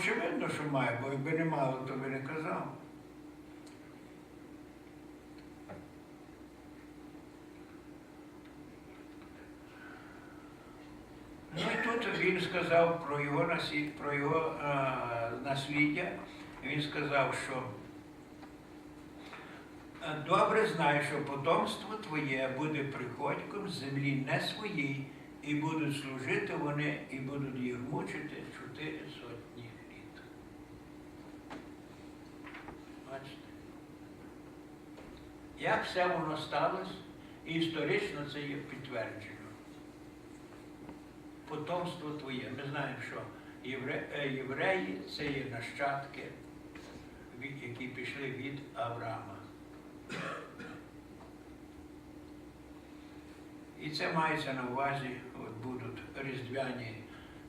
очевидно, що має, бо якби не мало, то би не казав. Ну і тут він сказав про його наслід, про його а, насліддя. Він сказав, що «Е, добре знай, що потомство твоє буде приходьком з землі не своїй, і будуть служити вони, і будуть їх мучити 400 Бачите? Як все воно сталося, історично це є підтверджено. Потомство твоє. Ми знаємо, що е, євреї це є нащадки, які пішли від Авраама. І це мається на увазі, от будуть різдвяні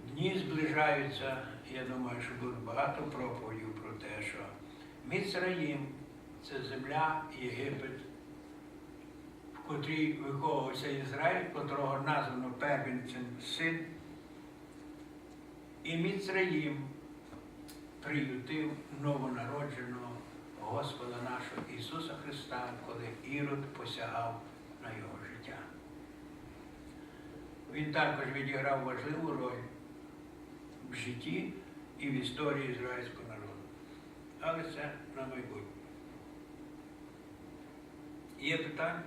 дні зближаються. Я думаю, що буде багато проповідів про те, що Міцраїм це земля Єгипет, в котрій виховувався Ізраїль, котрого названо первенцем син. І Міцраїм приютив новонародженого Господа нашого Ісуса Христа, коли Ірод посягав на його життя. Він також відіграв важливу роль в житті і в історії ізраїльського. Але це на майбутнє. Є питання?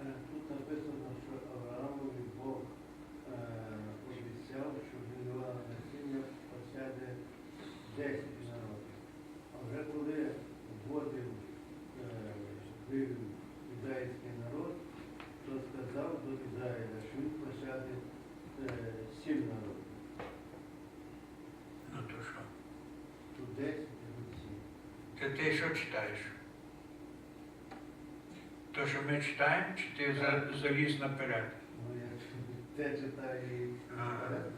Е, Тут написано, що Авраамові Бог е, обіцяв, що він його насіння посяде 10 народів. А вже коли вводив, е, вивів ізраїльський народ, то сказав до Ізраїля, що він посяде е, 7 народів. Ну то що? Тут 10 і тут 7. Ти що читаєш? То, що ми читаємо, чи ти за- заліз наперед? Ну, я те читаю і наперед.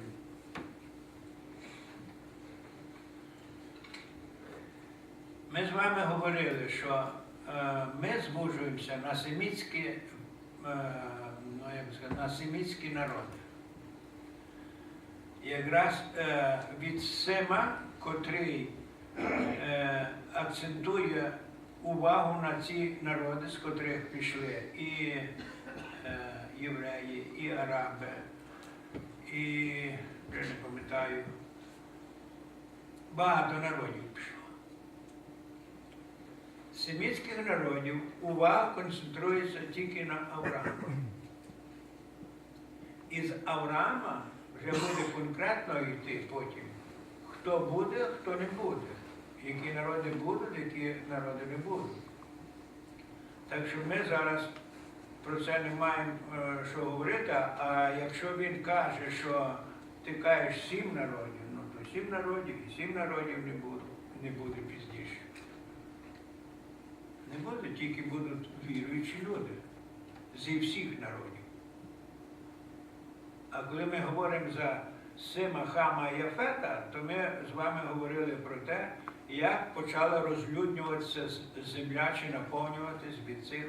Ми з вами говорили, що е, ми звужуємося на семітські, е, ну, як сказати, на семітські народи. Якраз е, від Сема, котрий е, акцентує увагу на ці народи, з котрих пішли і е, євреї, і араби, і вже не пам'ятаю, багато народів пішло. Семітських народів увага концентрується тільки на Авраама. Із Авраама вже буде конкретно йти потім, хто буде, хто не буде, які народи будуть, які народи не будуть. Так що ми зараз про це не маємо е, що говорити, а якщо він каже, що ти кажеш сім народів, ну то сім народів і сім народів не буде, не буде пізніше. Не буде, тільки будуть віруючі люди зі всіх народів. А коли ми говоримо за Сима, Хама і Яфета, то ми з вами говорили про те, як почала розлюднюватися земля чи наповнюватись від цих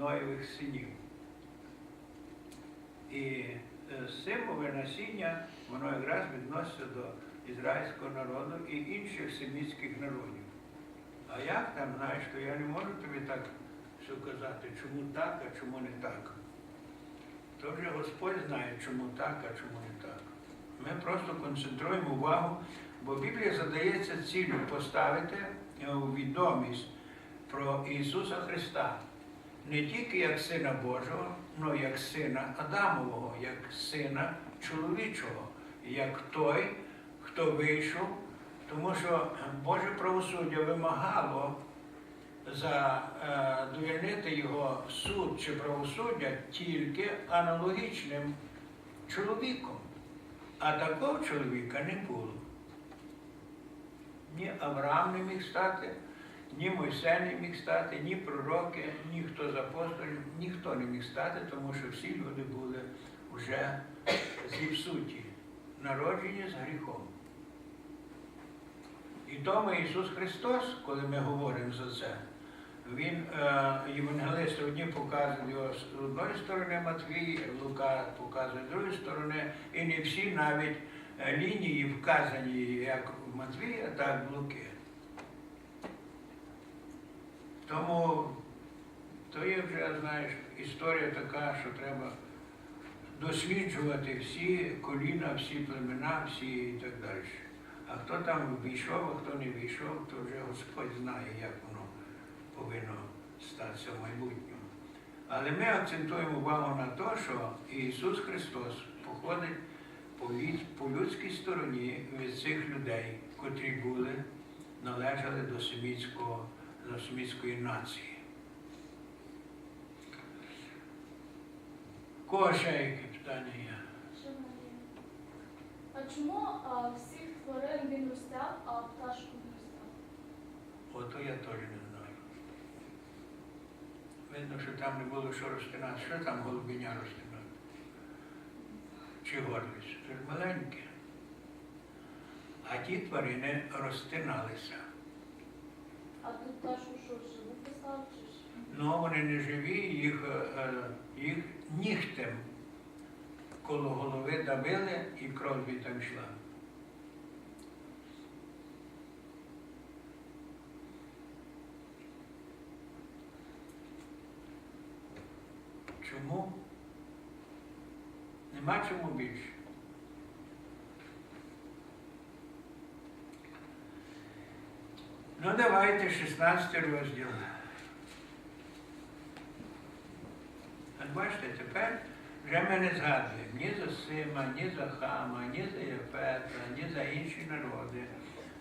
Ноєвих синів. І е, симове насіння, воно якраз відноситься до ізраїльського народу і інших семітських народів. А як там, знаєш, то я не можу тобі так все казати, чому так, а чому не так. То вже Господь знає, чому так, а чому не так. Ми просто концентруємо увагу, бо Біблія задається ціллю поставити е, у відомість про Ісуса Христа не тільки як Сина Божого, але як Сина Адамового, як Сина чоловічого, як той, хто вийшов тому що Боже правосуддя вимагало задовільнити його суд чи правосуддя тільки аналогічним чоловіком. А такого чоловіка не було. Ні Авраам не міг стати, ні Мойсей не міг стати, ні пророки, ніхто з апостолів, ніхто не міг стати, тому що всі люди були вже зіпсуті, народжені з гріхом. І тому Ісус Христос, коли ми говоримо за це, Він, е, євангелисти одні показують його з одної сторони Матвій, Лука показує з другої сторони, і не всі навіть е, лінії вказані як Матвія, так Луки. Тому то є вже, знаєш, історія така, що треба досліджувати всі коліна, всі племена, всі і так далі. А хто там війшов, а хто не війшов, то вже Господь знає, як воно повинно статися в майбутньому. Але ми акцентуємо увагу на те, що Ісус Христос походить по людській стороні від цих людей, котрі були, належали до семітського, до семітської нації. Кого ще які питання є? А чому а, всіх тварин він розтяг, а пташку не розтяг? Ото я теж не знаю. Видно, що там не було що розтинати. Що там голубиня розтинати? Чи горлиць? Це ж маленьке. А ті тварини розтиналися. А тут пташку що, живу писав? Ну, вони не живі, їх, е, їх нігтем коло голови давили і кров звідти йшла. Чому? Нема чому більше. Ну, давайте 16 розділ. От бачите, тепер вже ми не згадуємо ні за Сима, ні за Хама, ні за Єфета, ні за інші народи.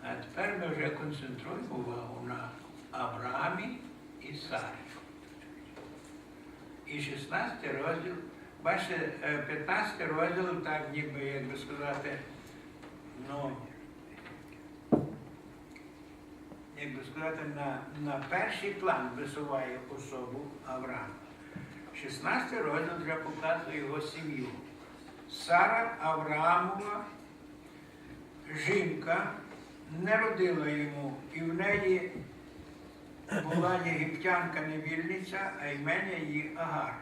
А тепер ми вже концентруємо увагу на Авраамі і Сарі. І 16 розділ, бачите, е, 15 розділ, так ніби, як би сказати, ну, як би сказати, на, на перший план висуває особу Авраама. 16 розділ вже показує його сім'ю. Сара Авраамова, жінка, не родила йому, і в неї була єгиптянка невільниця, а імення її Агар.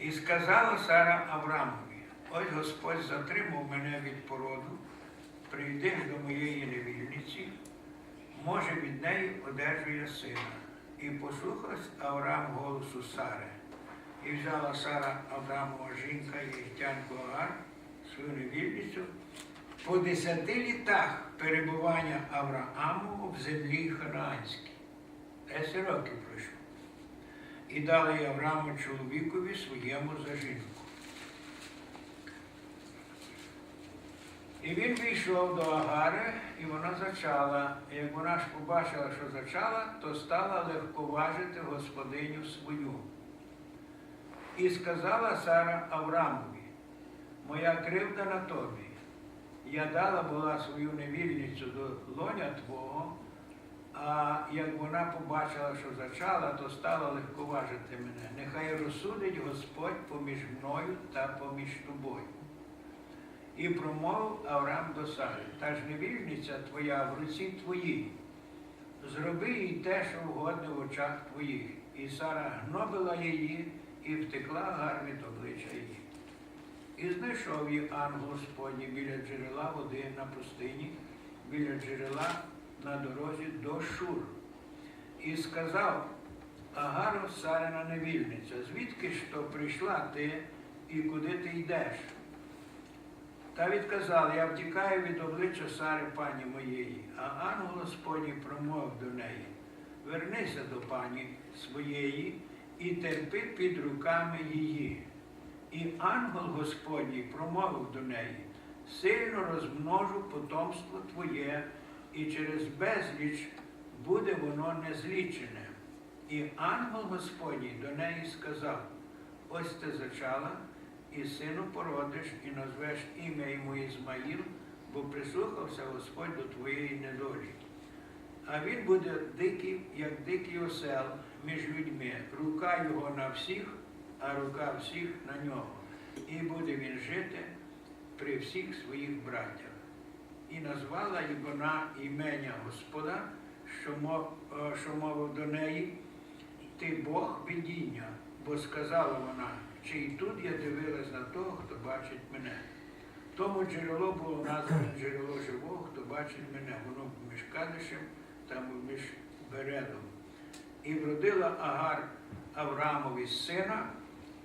І сказала Сара Авраамові, ось Господь затримав мене від породу, прийдеш до моєї невільниці, може від неї одержує сина. І послухалась Авраам голосу Сари. І взяла Сара Авраамова жінка єгиптянку Агар, свою невільницю, по десяти літах перебування Аврааму в землі Ханаанській. Десять років пройшло. І дали Аврааму чоловікові своєму за жінку. І він війшов до Агари, і вона зачала. І як вона ж побачила, що зачала, то стала легковажити господиню свою. І сказала Сара Аврамові, моя кривда на тобі. Я дала була свою невільницю до лоня твого, а як вона побачила, що зачала, то стала легковажити мене. Нехай розсудить Господь поміж мною та поміж тобою. І промовив Авраам до Сари, та ж невільниця твоя в руці твоїй. Зроби їй те, що вгодне в очах твоїх. І Сара гнобила її і втекла гар обличчя її. І знайшов її ангел Господній біля джерела води на пустині, біля джерела на дорозі до Шур. І сказав Агару Сарина невільниця, звідки ж то прийшла ти і куди ти йдеш? Та відказала, я втікаю від обличчя Сари пані моєї, а ангел Господній промовив до неї, вернися до пані своєї і терпи під руками її. І ангел Господній промовив до неї, сильно розмножу потомство твоє, і через безліч буде воно незлічене. І ангел Господній до неї сказав, ось ти зачала, і сину породиш, і назвеш ім'я йому Ізмаїл, бо прислухався Господь до твоєї недолі. А він буде дикий, як дикий осел між людьми, рука його на всіх, а рука всіх на нього. І буде він жити при всіх своїх братях. І назвала й вона імення Господа, е, що мовив до неї, ти Бог видіння, бо сказала вона, чи й тут я дивилась на того, хто бачить мене. Тому джерело було назване джерело живого, хто бачить мене. Воно між Кадишем, там між Бередом. І вродила Агар Авраамові сина,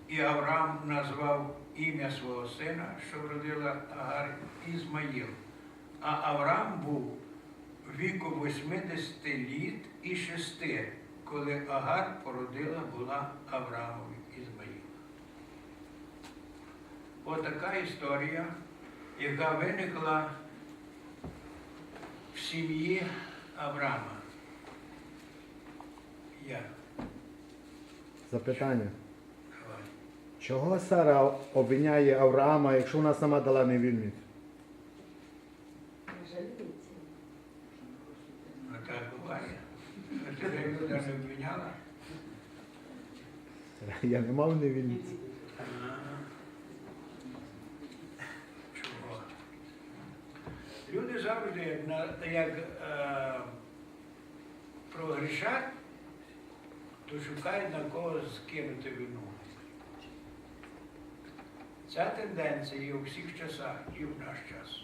і Авраам назвав ім'я свого сина, що вродила Агар Ізмаїл. А Авраам був віку 80 літ і 6, коли Агар породила була Авраамові Ізмаїл. Отака історія, яка виникла в сім'ї Авраама. Як? Запитання. Давай. Чого Сара обвиняє Авраама, якщо вона сама дала невільність? Ну так буває. А не обвиняла? Я не мав невільниці. Ага. Чого? Люди завжди, як, на- як е, прогрішать, то шукають на кого скинути вину. Ця тенденція є у всіх часах і в наш час.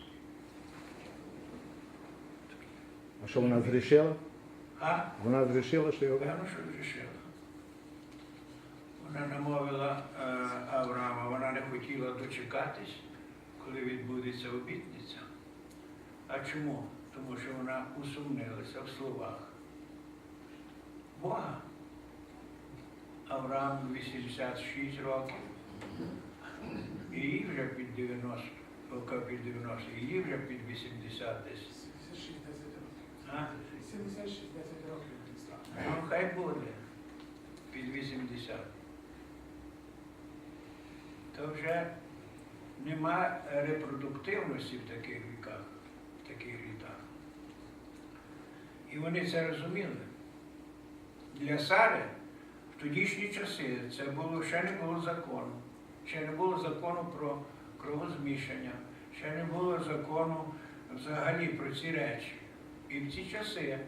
А що вона зрішила? А? Вона зрішила, що його. Певно, що вирішила. Вона намовила е, Авраама, вона не хотіла дочекатись, коли відбудеться обітниця. А чому? Тому що вона усумнилася в словах Бога. Авраам 86 років. І їй вже під 90, поки під 90, і їй вже під 80 десь. 76 років. А? 76 років він. Ну, хай буде під 80. То вже нема репродуктивності в таких віках, в таких літах. І вони це розуміли. Для Сари в тодішні часи це було, ще не було закону. Ще не було закону про кровозмішання, ще не було закону взагалі про ці речі. І в ці часи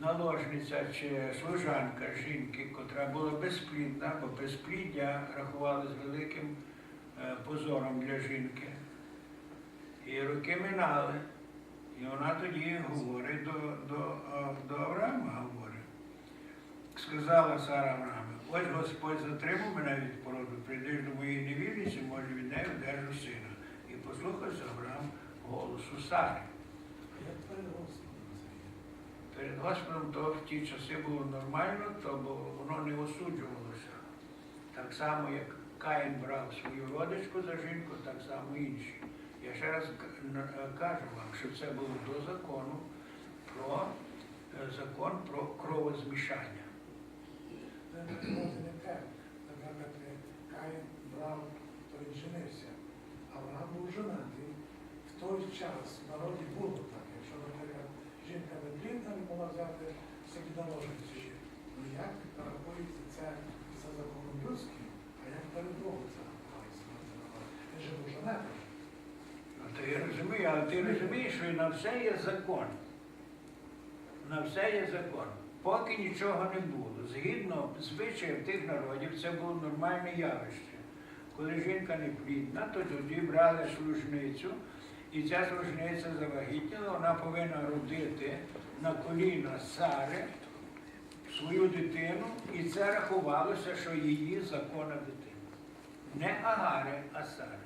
наложниця чи служанка жінки, котра була безплідна, бо безпліддя рахували з великим е, позором для жінки. І роки минали, і вона тоді говорить до, до, е, до Авраама, говорить. Сказала Сара Аврааму, ось Господь затримав мене від породу, прийдеш до моєї невірниці, може від неї одержу сина. І послухався Авраам голосу Сари. Як перед Господом. Перед Господом то в ті часи було нормально, то воно не осуджувалося. Так само, як Каїн брав свою родичку за жінку, так само інші. Я ще раз е, кажу вам, що це було до закону про е, закон про кровозмішання. Те. Наприклад, Каїн брав, то він женився. Авраам був женатий. В той час в народі було так. Якщо, наприклад, жінка не не могла взяти собі наложницю. Ну як рахується це за законом людським, а як перед Богом це рахується? Він же був женатий. Ну, то я розумію, але ти розумієш, що на все є закон. На все є закон. Поки нічого не було. Згідно звичаїв тих народів, це було нормальне явище. Коли жінка не плідна, то тоді брали служницю, і ця служниця завагітніла, вона повинна родити на коліна Сари свою дитину, і це рахувалося, що її законна дитина. Не Агари, а Сари.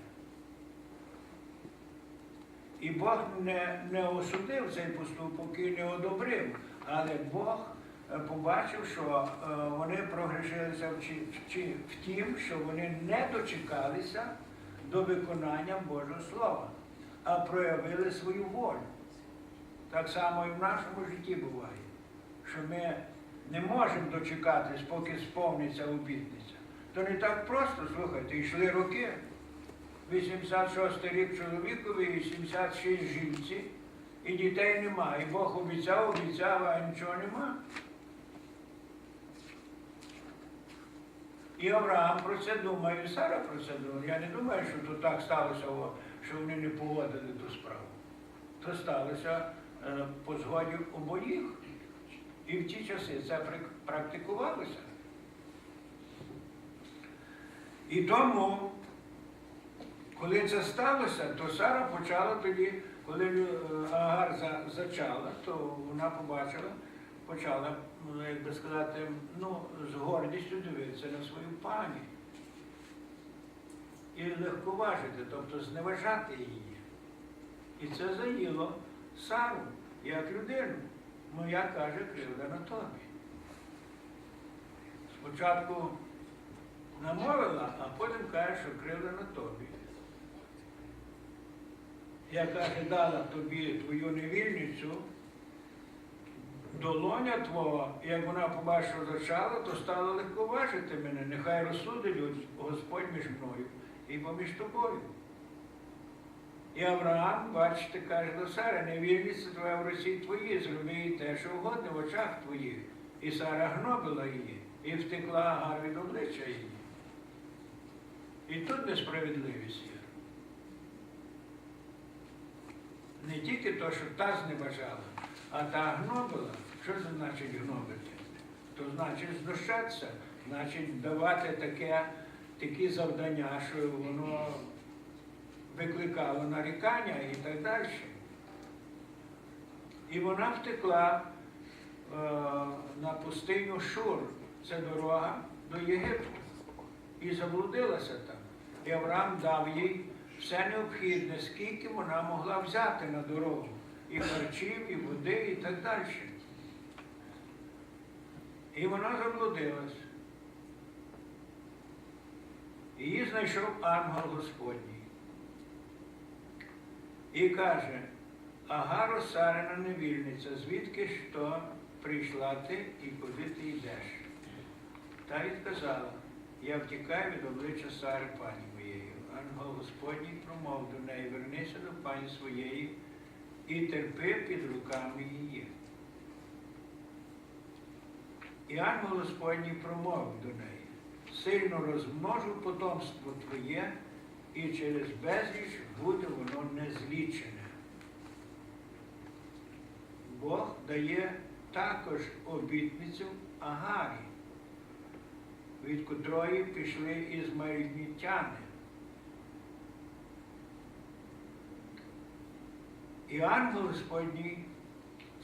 І Бог не, не осудив цей поступок і не одобрив, але Бог е, побачив, що е, вони в, в тім, що вони не дочекалися до виконання Божого Слова, а проявили свою волю. Так само і в нашому житті буває, що ми не можемо дочекатись, поки сповниться обітниця. То не так просто, слухайте, йшли роки. 86 рік чоловікові і 76 жінці, і дітей нема. І Бог обіцяв, обіцяв, а нічого нема. І Авраам про це думає, і Сара про це думає. Я не думаю, що то так сталося, що вони не погодили ту справу. То сталося е, по згоді обоїх. І в ті часи це практикувалося. І тому Коли це сталося, то Сара почала тоді, коли е, Агар зачала, то вона побачила, почала, ну, як би сказати, ну, з гордістю дивитися на свою пані. І легковажити, тобто зневажати її. І це заїло Сару як людину. Моя каже, кривда на тобі. Спочатку намовила, а потім каже, що кривда на тобі. Я каже, дала тобі твою невільницю, долоня твого, як вона побачила зачала, то стала легковажити мене. Нехай розсудить Господь між мною і поміж тобою. І Авраам, бачите, каже до Сари, невірність твоя в Росії твої, зроби те, що угодно в очах твоїх. І Сара гнобила її, і втекла Агар від обличчя її. І тут несправедливість є. Не тільки то, що та зневажала, а та гнобила. Що це значить гнобити? То значить знущатися, значить давати таке, такі завдання, що воно викликало нарікання і так далі. І вона втекла е, на пустиню Шур, це дорога до Єгипту, і заблудилася там. І Авраам дав їй все необхідне, скільки вона могла взяти на дорогу. І харчів, і води, і так далі. І вона заблудилась. Її знайшов ангел Господній. І каже, Агаро Сарина невільниця, звідки ж то прийшла ти і куди ти йдеш? Та й сказала, я втікаю від обличчя Сари пані моєї. Ангел Господній промов до неї, вернися до пані своєї і терпи під руками її. І ангел Господній промовив до неї, сильно розмножу потомство твоє, і через безліч буде воно незлічене. Бог дає також обітницю Агарі, від котрої пішли ізмаїльтяни. І ангел Господній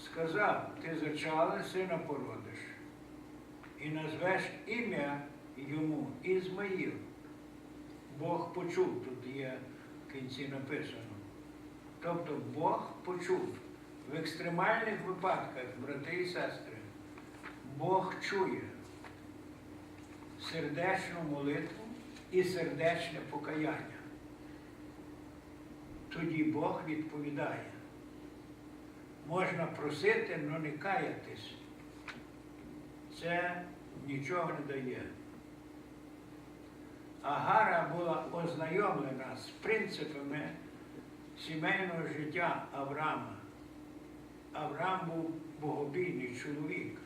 сказав, ти зачала сина породиш, і назвеш ім'я йому Ізмаїл. Бог почув, тут є в кінці написано. Тобто Бог почув. В екстремальних випадках, брати і сестри, Бог чує сердечну молитву і сердечне покаяння. Тоді Бог відповідає. Можна просити, але не каятись. Це нічого не дає. Агара була ознайомлена з принципами сімейного життя Авраама. Авраам був богобійний чоловік.